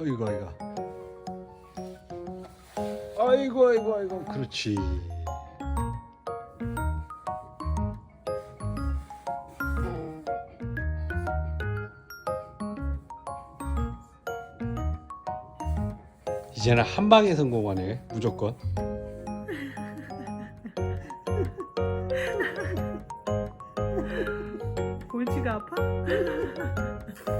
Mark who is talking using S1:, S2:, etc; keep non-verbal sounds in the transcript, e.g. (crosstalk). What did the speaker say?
S1: 아이고 아이고. 아이고 아이고 아이고 그렇지 이제는 한 방에 성공하네 무조건 (laughs)
S2: 골치가 아파? (laughs)